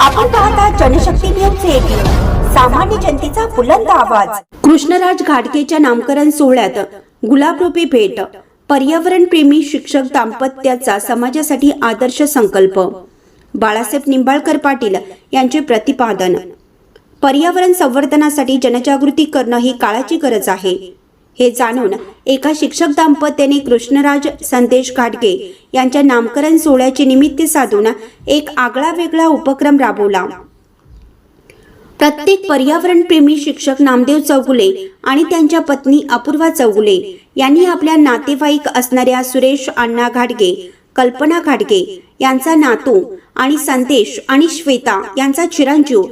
आपण पाहता Janshakti news eighteen. सामान्य जनतेचा बुलंद आवाज. कृष्णराज घाटकेच्या नामकरण सोहळ्यात गुलाब भेट. पर्यावरण प्रेमी शिक्षक दाम्पत्याचा समाजासाठी आदर्श संकल्प. बाळासाहेब निंबाळकर पाटील यांचे प्रतिपादन. पर्यावरण संवर्धनासाठी जनजागृती करणं ही काळाची गरज आहे. हे जाणून एका शिक्षक दाम्पत्याने कृष्णराज संदेश घाटगे यांच्या नामकरण सोहळ्याचे निमित्त साधून एक आगळा वेगळा उपक्रम राबवला. प्रत्येक पर्यावरणप्रेमी शिक्षक नामदेव चौगुले आणि त्यांच्या पत्नी अपूर्वा चौगुले यांनी आपल्या नातेवाईक असणाऱ्या सुरेश अण्णा घाटगे कल्पना घाटगे यांचा नातू आणि संदेश आणि श्वेता यांचा चिरंजीव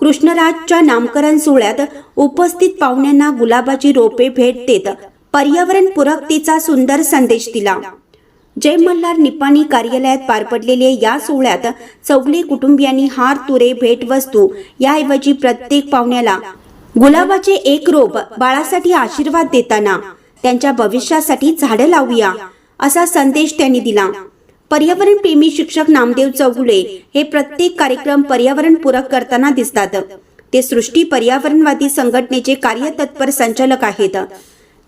कृष्णराजच्या नामकरण सोहळ्यात उपस्थित पाहुण्यांना गुलाबाची रोपे भेट देत पर्यावरण पूरकतेचा सुंदर संदेश दिला. जय मल्हार निपाणी कार्यालयात पार पडलेल्या या सोहळ्यात चौगले कुटुंबियांनी हार तुरे भेटवस्तू याऐवजी प्रत्येक पाहुण्याला गुलाबाचे एक रोप बाळासाठी आशीर्वाद देताना त्यांच्या भविष्यासाठी झाडं लावूया असा संदेश त्यांनी दिला. पर्यावरण प्रेमी शिक्षक नामदेव चौगुले हे प्रत्येक कार्यक्रम पर्यावरण पूरक करताना दिसतात. ते सृष्टी पर्यावरणवादी संघटनेचे कार्यतत्पर संचालक आहेत.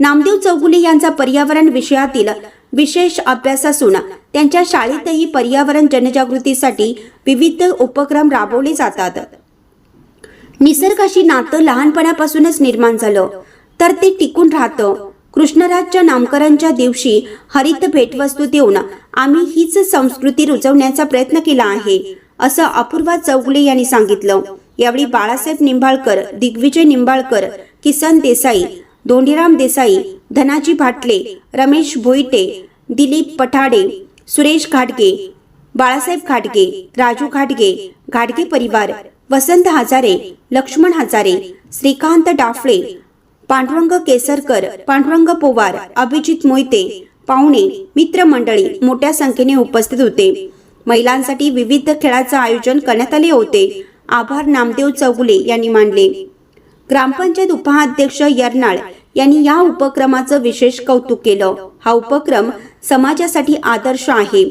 नामदेव चौगुले यांचा पर्यावरण विषयातील विशेष अभ्यास असून त्यांच्या शाळेतही पर्यावरण जनजागृतीसाठी विविध उपक्रम राबवले जातात. निसर्गाशी नातं लहानपणापासूनच निर्माण झालं. तर ते टिकून राहतं. कृष्णराजच्या नामकरांच्या दिवशी हरित भेटवस्तू देऊन आम्ही हीच संस्कृती रुजवण्याचा प्रयत्न केला आहे असं अपूर्वा चौगुले यांनी सांगितलं. यावेळी बाळासाहेब निंबाळकर दिग्विजय निंबाळकर किसन देसाई धोंडीराम देसाई धनाजी भाटले रमेश भोईटे दिलीप पठाडे सुरेश घाटगे बाळासाहेब घाटगे राजू घाटगे घाटगे परिवार वसंत हजारे लक्ष्मण हजारे श्रीकांत डाफळे पांडुरंग केसरकर पांडुरंग पोवार अभिजित मोहिते पाहुणे मित्रमंडळी मोठ्या संख्येने उपस्थित होते. महिलांसाठी विविध खेळाचं आयोजन करण्यात आले होते. आभार नामदेव चौगुले यांनी मानले. ग्रामपंचायत उपाध्यक्ष यरनाळ यांनी या उपक्रमाचं विशेष कौतुक केलं. हा उपक्रम समाजासाठी आदर्श आहे.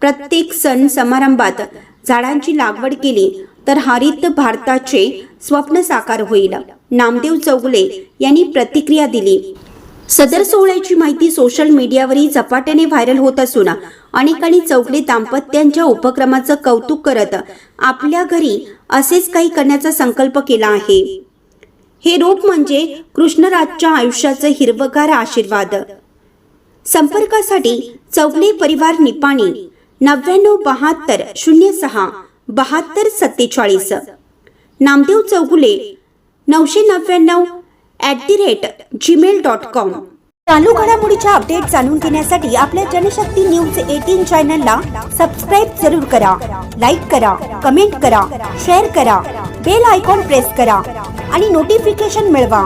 प्रत्येक सण समारंभात झाडांची लागवड केली तर हरित भारताचे स्वप्न साकार होईल. नामदेव चौगुले यांनी प्रतिक्रिया दिली. सदर सोहळ्याची माहिती सोशल मीडियावरही झपाट्याने व्हायरल होत असून अनेकांनी चौगले दाम्पत्यांच्या उपक्रमाचं कौतुक करत आपल्या घरी असेच काही करण्याचा संकल्प केला आहे. हे रोप म्हणजे कृष्णराजच्या आयुष्याचं हिरवगार आशीर्वाद. संपर्कासाठी चौगले परिवार निपाणी. नव्याण्णव बहात्तर शून्य सहा बहात्तर सत्तेचाळीस. नामदेव चौगुले नऊशे नव्याण्णव at the rate gmail dot com चालू घडामोडीच्या अपडेट जाणून घेण्यासाठी आपल्या जनशक्ती न्यूज एटीन चॅनलला सबस्क्राईब जरूर करा लाईक करा कमेंट करा शेअर करा बेल आयकॉन प्रेस करा आणि नोटिफिकेशन मिळवा.